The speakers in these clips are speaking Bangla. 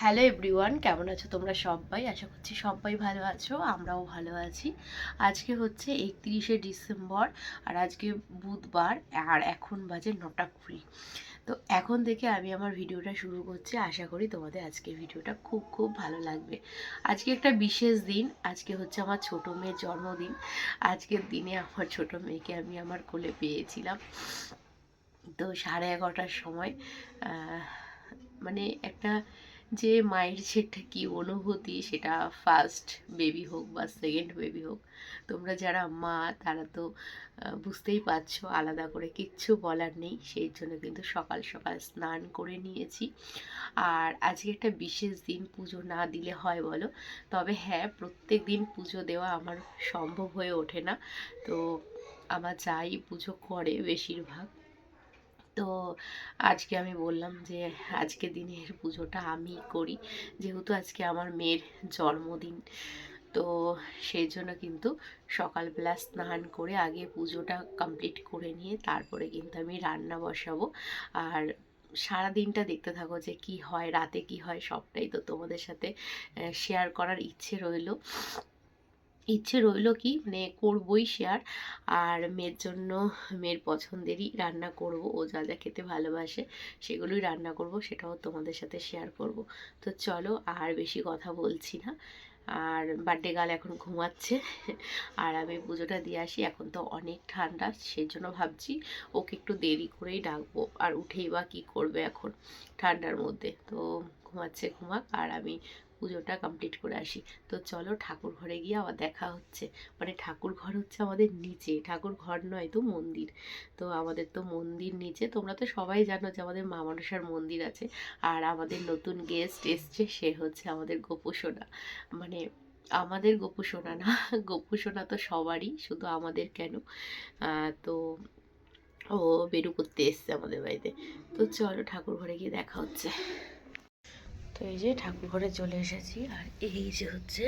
হ্যালো এভরিওয়ান কেমন আছো তোমরা সবাই? আশা করছি সবাই ভালো আছো, আমরাও ভালো আছি। আজকে হচ্ছে একত্রিশে ডিসেম্বর আর আজকে বুধবার আর এখন বাজে নটা কুড়ি। তো এখন থেকে আমি আমার ভিডিওটা শুরু করছি, আশা করি তোমাদের আজকে ভিডিওটা খুব খুব ভালো লাগবে। আজকে একটা বিশেষ দিন, আজকে হচ্ছে আমার ছোট মেয়ের জন্মদিন। আজকের দিনে আমার ছোট মেয়েকে আমি আমার কোলে পেয়েছিলাম। তো সাড়ে এগারোটার সময় মানে একটা যে মায়ের একটা কী অনুভূতি সেটা ফার্স্ট বেবি হোক বা সেকেন্ড বেবি হোক, তোমরা যারা মা তারা তো বুঝতেই পারছ আলাদা করে কিচ্ছু বলার নেই, সেই জন্য কিন্তু সকাল সকাল স্নান করে নিয়েছি। আর আজকে একটা বিশেষ দিন পুজো না দিলে হয় বলো, তবে হ্যাঁ প্রত্যেক দিন পুজো দেওয়া আমার সম্ভব হয়ে ওঠে না। তো আমার যাই পুজো করে বেশিরভাগ তো আজকে আমি বললাম যে, আজকে দিনের পুজোটা আমি করি। যেহেতু আজকে আমার মেয়ের জন্মদিন, তো সেই জন্য কিন্তু সকালবেলা স্নান করে আগে পুজোটা কমপ্লিট করে নিয়ে তারপরে কিন্তু আমি রান্না বসাবো। আর সারা দিনটা দেখতে থাকো যে কি হয়, রাতে কি হয়, সবটাই তো তোমাদের সাথে শেয়ার করার ইচ্ছে রইল। ইচ্ছে রইল কি মানে করবই শেয়ার আর মেয়ের জন্য মেয়ের পছন্দেরই রান্না করব। ও যা যা খেতে ভালোবাসে সেগুলোই রান্না করব, সেটাও তোমাদের সাথে শেয়ার করব। তো চলো আর বেশি কথা বলছি না। আর বার্থডে গাল এখন ঘুমাচ্ছে, আর আমি পুজোটা দিয়ে আসি। এখন তো অনেক ঠান্ডা সেই জন্য ভাবছি ওকে একটু দেরি করেই ডাকবো। আর উঠেই বা কী করবে এখন ঠান্ডার মধ্যে। তো ঘুমাচ্ছে, ঘুমাক। আর আমি পুজোটা কমপ্লিট করে আসি। তো চলো ঠাকুর ঘরে গিয়ে আবার দেখা হচ্ছে। মানে ঠাকুর ঘর হচ্ছে আমাদের নিচে। ঠাকুর ঘর নয় তো মন্দির। তো আমাদের তো মন্দির নিচে। তোমরা তো সবাই জানো যে আমাদের মা মনসার মন্দির আছে। আর আমাদের নতুন গেস্ট এসছে, সে হচ্ছে আমাদের গোপুসোনা মানে আমাদের গোপুসোনা না গোপুসোনা তো সবারই, শুধু আমাদের কেন? তো ও বেরু করতে এসছে আমাদের বাড়িতে। তো চলো ঠাকুর ঘরে গিয়ে দেখা হচ্ছে। তো এই যে ঠাকুর ঘরে চলে এসেছি, আর এই যে হচ্ছে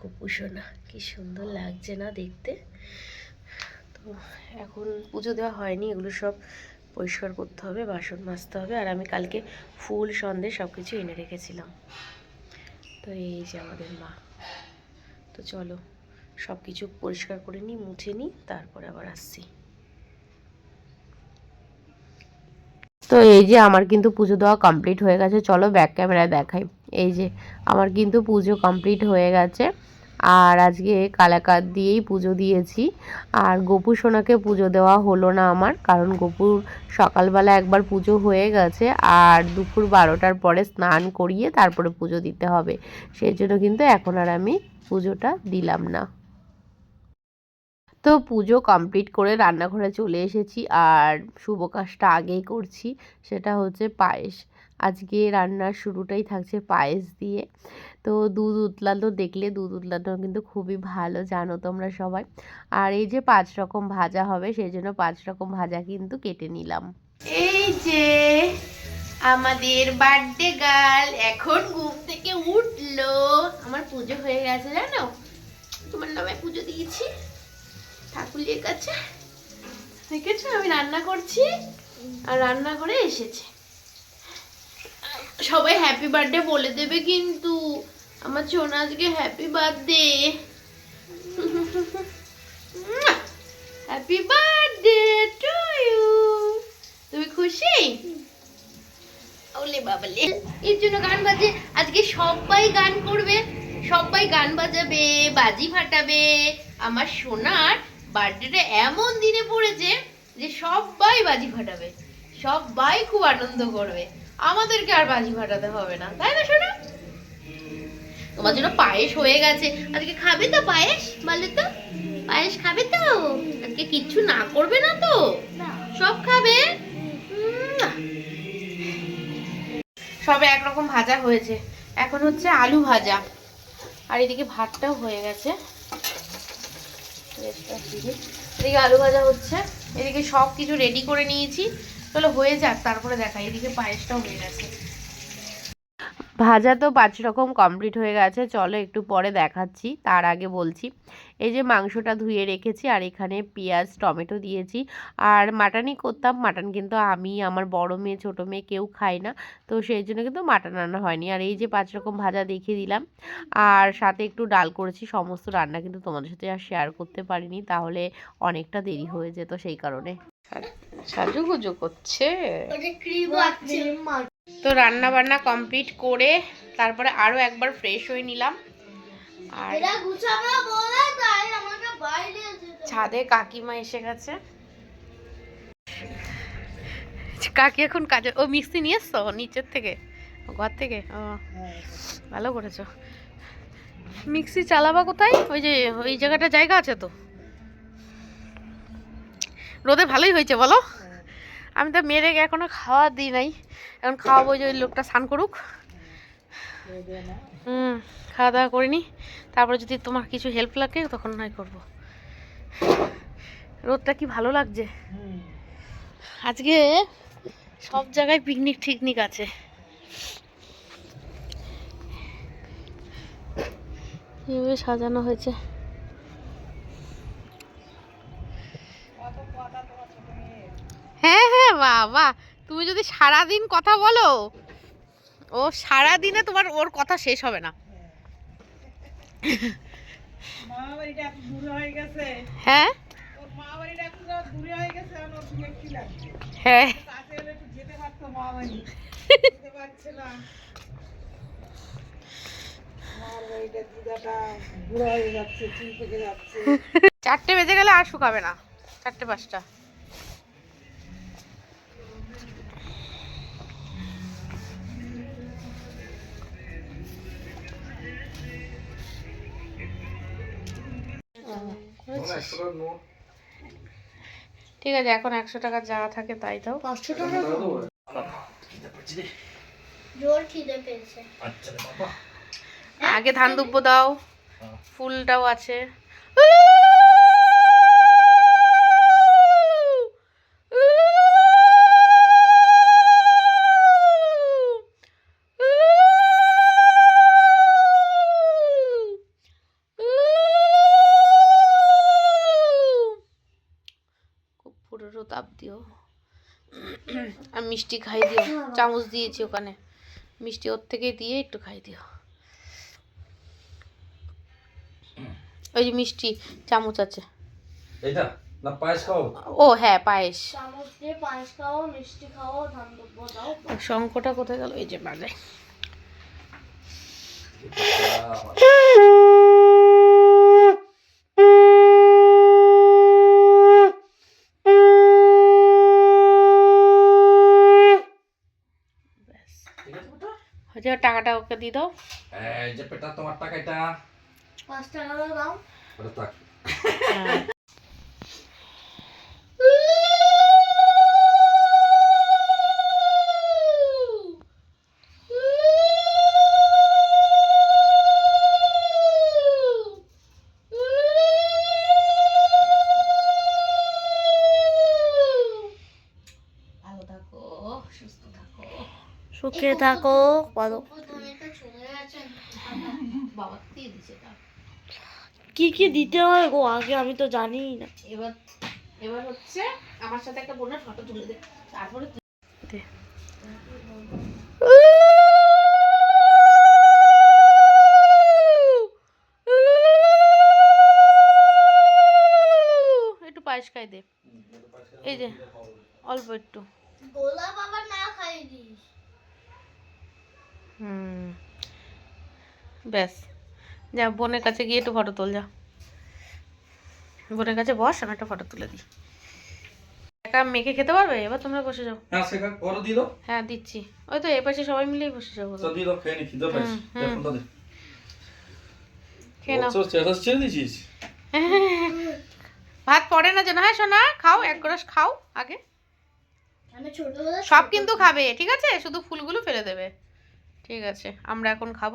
গোপুসোনা কি সুন্দর লাগছে না দেখতে। তো এখন পুজো দেওয়া হয়নি, এগুলো সব পরিষ্কার করতে হবে, বাসন মাজতে হবে, আর আমি কালকে ফুল সন্দেশ সব কিছু এনে রেখেছিলাম। তো এই যে আমাদের মা। তো চলো সব কিছু পরিষ্কার করে নিই, মুছে নিই, তারপরে আবার আসছি। তো এই যে আমার কিন্তু পুজো দেওয়া কমপ্লিট হয়ে গেছে, চলো ব্যাক ক্যামেরায় দেখাই। এই যে আমার কিন্তু পুজো কমপ্লিট হয়ে গেছে, আর আজকে কালাকাত দিয়েই পুজো দিয়েছি। আর গপু সোনাকে পুজো দেওয়া হলো না আমার, কারণ গপুর সকালবেলা একবার পুজো হয়ে গেছে, আর দুপুর বারোটার পরে স্নান করিয়ে তারপরে পুজো দিতে হবে। সেই জন্য কিন্তু এখন আর আমি পুজোটা দিলাম না। তো পুজো কমপ্লিট করে রান্নাঘরে চলে এসেছি। আর শুভ কাজটা আগেই করছি, সেটা হচ্ছে পায়েস। আজকে রান্নার শুরুটাই থাকছে পায়েস দিয়ে। তো দুধ উতলানো দেখলে দুধ উতলানো কিন্তু খুবই ভালো, জানো তোমরা সবাই। আর এই যে পাঁচ রকম ভাজা হবে, সেই জন্য পাঁচ রকম ভাজা কিন্তু কেটে নিলাম। এই যে আমাদের বার্থডে গার্ল এখন ঘুম থেকে উঠল। আমার পুজো হয়ে গেছে, জানো? তোমার নামে পুজো দিয়েছি। ঠাকুরের কাছে। দেখেছ আমি রান্না করছি। আর রান্না করে এসেছে। সবাই হ্যাপি বার্থডে বলে দেবে কিন্তু আমার সোনা আজকে happy birthday happy birthday to you তুমি খুশি? ওলে বাবালে। এর জন্য গান বাজে। আজকে সবাই গান করবে। সবাই গান বাজাবে বাজি ফাটাবে। আমার সোনার বার্থডেটা এমন দিনে পড়েছে যে সবাই বাজি ফাটাবে সবাই খুব আনন্দ করবে। আমাদেরকে আর বাজি ফাটাতে হবে না তাই না সোনা? তোমার জন্য পায়েস হয়ে গেছে। আজকে খাবে তো পায়েস বলে তো? পায়েস খাবে তো? আজকে কিচ্ছু না করবে না তো? সব খাবে। সবে একরকম ভাজা হয়েছে। এখন হচ্ছে আলু ভাজা। আর এদিকে ভাতটাও হয়ে গেছে। এদিকে আলু ভাজা হচ্ছে। এদিকে সব কিছু রেডি করে নিয়েছি। তাহলে হয়ে যাক, তারপরে দেখা, এদিকে পায়েসটাও হয়ে গেছে। ভাজা তো পাঁচ রকম কমপ্লিট হয়ে গেছে। চলো একটু পরে দেখাচ্ছি। তার আগে বলছি, এই যে মাংসটা ধুয়ে রেখেছি আর এখানে পেঁয়াজ, টমেটো দিয়েছি। আর মাটনই করতাম মাটন কিন্তু আমি, আমার বড় মেয়ে, ছোটো মেয়ে কেউ খায় না। তো সেই জন্য কিন্তু মাটন রান্না হয়নি। আর এই যে পাঁচ রকম ভাজা দেখিয়ে দিলাম, আর সাথে একটু ডাল করেছি। সমস্ত রান্না কিন্তু তোমাদের সাথে আর শেয়ার করতে পারিনি, তাহলে অনেকটা দেরি হয়ে যেত সেই কারণে। সাজুগুজু করছে। তো রান্না বান্না কমপ্লিট করে তারপরে আরও একবার ফ্রেশ হয়ে নিলাম। আর ছাদে কাকিমা এসে গেছে। কাকি এখন কাজে ও মিক্সি নিয়ে এসছো নিচের থেকে? ঘর থেকে? ও ভালো করেছ। মিক্সি চালাবা কোথায়? ওই যে ওই জায়গাটা জায়গা আছে তো? রোদে ভালোই হয়েছে বলো? আমি তো মেরে এখনও খাওয়া দিই নাই। এখন খাওয়াবো যে ওই লোকটা স্নান করুক। হুম খাওয়া দাওয়া করিনি তারপরে যদি তোমার কিছু হেল্প লাগে তখন নয় করব। রোদটা কি ভালো লাগছে? আজকে সব জায়গায় পিকনিক ঠিকনিক আছে। সাজানো হয়েছে। হ্যাঁ হ্যাঁ বাবা তুমি যদি সারা দিন কথা বলো ও সারা দিনে তোমার ওর কথা শেষ হবে না। হয়ে হ্যাঁ? চারটে বেজে গেলে আর শুকাবে না চারটে পাঁচটা। ঠিক আছে এখন একশো টাকা যা থাকে তাই দাও। পাঁচশো টাকা জোর খিদে পেয়েছে। আগে ধান দুব্বো দাও। ফুলটাও আছে খুব পুরো তাপ দিও আর মিষ্টি খাই দিও। চামচ দিয়েছি ওখানে। মিষ্টি ওর থেকে দিয়ে একটু খাই দিও। ওই যে মিষ্টি চামচ আছে। এইটা? না পায়েস খাও ও হ্যাঁ পায়েস। চামচ দিয়ে পায়েস খাও মিষ্টি খাও দাও। শঙ্কটা কোথায় গেল? এই যে বাজে হচ্ছে টাকাটা ওকে দিয়ে দাও। এই যে পেটা তোমার টাকা এটা পাঁচ টাকা করে দাও। ওটা থাক। সুখে থাকো কি কি দিতে হয় গো আগে আমি তো জানি না এবার এবার হচ্ছে আমার সাথে একটা বোনের ফটো তুলে দে তারপরে একটু পায়েস খাই দে এই যে অল্প একটু গোলা বাবা না খাই দিস হুম। ব্যাস। যা বোনের কাছে গিয়ে একটু ফটো তোল যা। বোনের কাছে বস আমি একটা ফটো তুলে দিই। একা মেখে খেতে পারবে? এবার তোমরা বসে যাও। হ্যাঁ ওরা দিয়ে দাও। হ্যাঁ দিচ্ছি। ওই তো এপাশে সবাই মিলেই বসে যাব। দিয়ে দাও খেয়ে নি খিদে পাইছি হুম, হুম। এখন দে। খেয়ে নাও। ছেড়ে দিয়েছিস? ভাত পড়ে না যেন? হ্যাঁ সোনা খাও এক গ্লাস খাও আগে। সব কিন্তু খাবে ঠিক আছে? শুধু ফুলগুলো ফেলে দেবে। ঠিক আছে আমরা এখন খাব।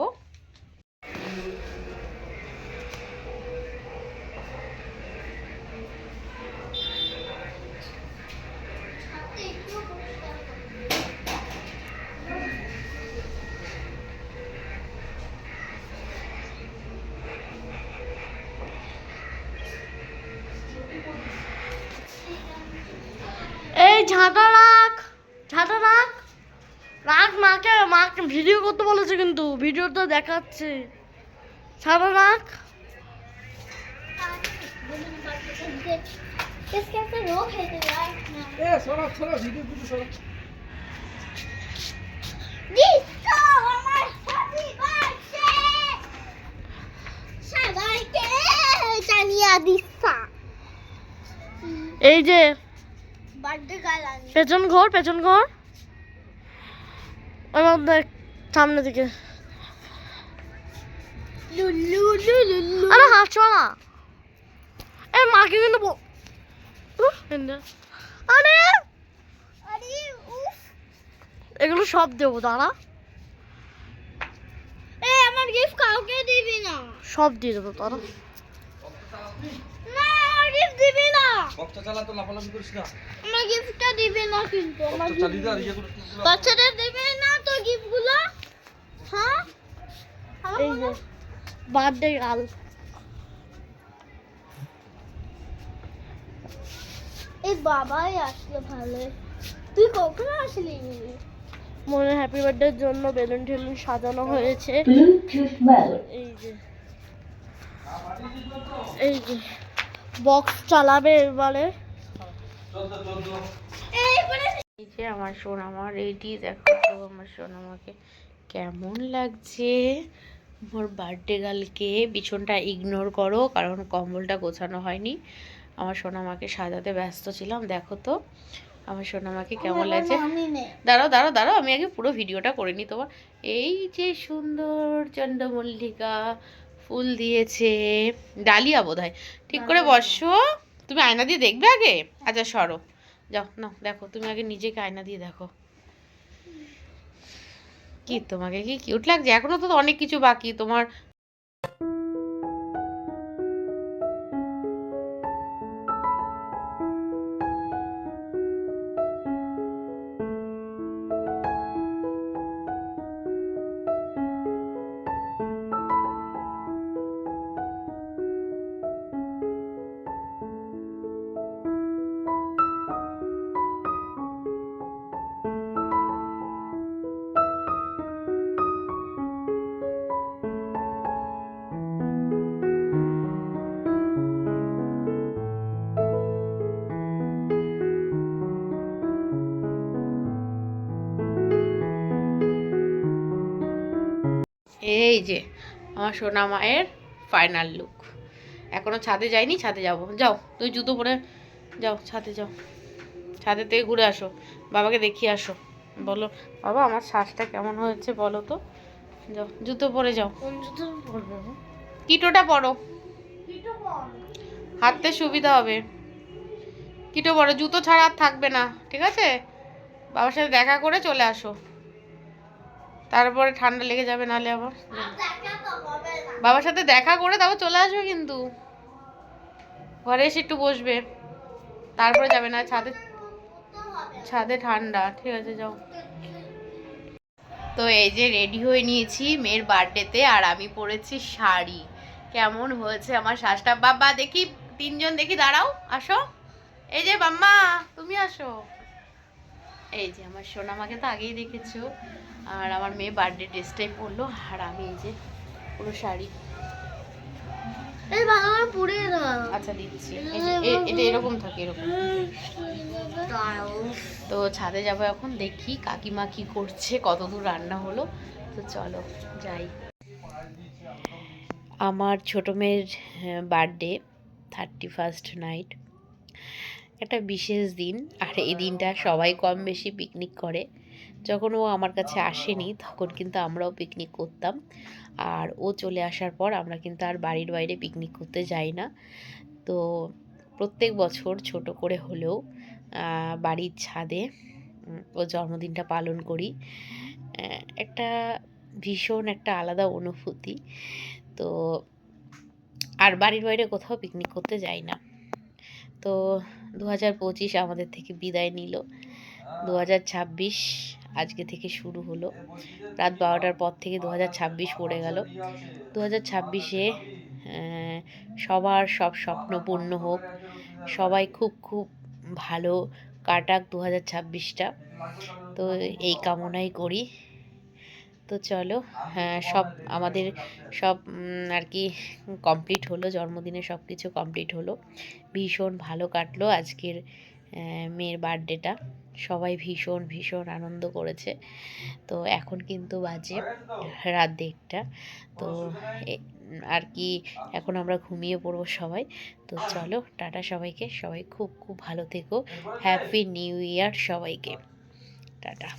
ভিডিও করতে বলেছে কিন্তু ভিডিও তো দেখাচ্ছে। সারা রাখ এই যে পেছন ঘর পেছন ঘর। আমার দেখ সামনে দিকে। আরে হাসছো না? এই মাকে কিন্তু। আরে! আরে উফ। এগুলো সব দেবো দাঁড়া। এ আমার গিফট কাউকে দিবি না। সব দিয়ে দেবো দাঁড়া। না আমার গিফট দিবি না। বক্সটা চালা তো লাফালাফি করিস না। আমার গিফটটা দিবি না কিন্তু। আমার ইয়ে বাচ্চাদের দিবি না তো গিফটগুলো হ্যাঁ আমার এই যে বার্থডে গাল এই বাবাই আসলো ভালো। তুই কখন আসলি মনে হ্যাপি বার্থডের জন্য বেলুন টেলুন সাজানো হয়েছে। এই যে এই যে বক্স চালাবে এবারে। এই যে আমার সোনামা রেডি দেখো আমার সোনামাকে। কেমন লাগছে? মোর বার্থডে গার্লকে বিছনটা ইগনোর করো কারণ কম্বলটা গোছানো হয়নি। আমার সোনামাকে সাজাতে ব্যস্ত ছিলাম দেখো তো। আমার সোনামাকে কেমন লাগছে? দাঁড়াও দাঁড়াও দাঁড়াও আমি আগে পুরো ভিডিওটা করে নিই তোমার। এই যে সুন্দর চন্দ্রমল্লিকা ফুল দিয়েছে ডালিয়া বোধ হয় ঠিক করে বসো। তুমি আয়না দিয়ে দেখবে আগে? আচ্ছা সরো। যাও না দেখো তুমি আগে নিজেকে আয়না দিয়ে দেখো। কি তোমাকে কি কিউট লাগছে? এখনও তো অনেক কিছু বাকি তোমার এই যে আমার সোনা মায়ের ফাইনাল লুক এখনও ছাদে যাইনি ছাদে যাব। যাও তুই জুতো পরে যাও ছাদে যাও। ছাদে থেকে ঘুরে আসো। বাবাকে দেখিয়ে আসো। বলো বাবা আমার শ্বাসটা কেমন হয়েছে বলো তো? যাও জুতো পরে যাও? কিটোটা পরো। হাঁটতে সুবিধা হবে। কিটো পরো। জুতো ছাড়া আর থাকবে না ঠিক আছে? বাবার সাথে দেখা করে চলে আসো। তারপরে ঠান্ডা লেগে যাবে নাহলে আবার। বাবার সাথে দেখা করে তারপর চলে আসবে কিন্তু। ঘরে এসে একটু বসবে। তারপরে যাবে না, ছাদে ছাদে ঠান্ডা। ঠিক আছে, যাও। তো এই যে রেডি হয়ে নিয়েছি মেয়ের বার্থডেতে আর আমি পরেছি শাড়ি। কেমন হয়েছে আমার শ্বাসটা? বাবা, দেখি, তিনজন দেখি, দাঁড়াও, আসো। এই যে বাম্মা তুমি আসো। এই যে আমার সোনামাকে তো আগেই দেখেছ। আর আমার মেয়ে বার্থডে ড্রেসটাই পরলো আর আমি এই যে পুরো শাড়ি। এই বাবা পুড়িয়ে দাও। আচ্ছা দিচ্ছি। এটা এরকম থাকে এরকম। তো ছাদে যাব এখন দেখি কাকিমা কি করছে কত দূর রান্না হলো। তো চলো যাই। আমার ছোট মেয়ের বার্থডে থার্টি ফার্স্ট নাইট একটা বিশেষ দিন। আর এই দিনটা সবাই কম বেশি পিকনিক করে। যখন ও আমার কাছে আসেনি, তখন কিন্তু আমরাও পিকনিক করতাম। আর ও চলে আসার পর আমরা কিন্তু আর বাড়ির বাইরে পিকনিক করতে যাই না। তো প্রত্যেক বছর ছোট করে হলেও বাড়ির ছাদে ও জন্মদিনটা পালন করি। একটা ভীষণ একটা আলাদা অনুভূতি। তো আর বাড়ির বাইরে কোথাও পিকনিক করতে যাই না। তো দু হাজার পঁচিশ আমাদের থেকে বিদায় নিল। দু হাজার ছাব্বিশ আজকে থেকে শুরু হলো। রাত বারোটার পর থেকে দু হাজার ছাব্বিশ পড়ে গেল। দু হাজার ছাব্বিশে সবার সব স্বপ্ন পূর্ণ হোক। সবাই খুব খুব ভালো কাটাক দু হাজার ছাব্বিশটা। তো এই কামনাই করি। তো চলো হ্যাঁ সব আমাদের সব আর কি কমপ্লিট হলো, জন্মদিনে সব কিছু কমপ্লিট হলো। ভীষণ ভালো কাটলো আজকের মেয়ের বার্থডেটা সবাই ভীষণ ভীষণ আনন্দ করেছে। তো এখন কিন্তু বাজে রাত দেড়টা। তো আর কি এখন আমরা ঘুমিয়ে পড়ব সবাই। তো চলো, টাটা সবাইকে। সবাই খুব খুব ভালো থেকো। হ্যাপি নিউ ইয়ার সবাইকে। টাটা।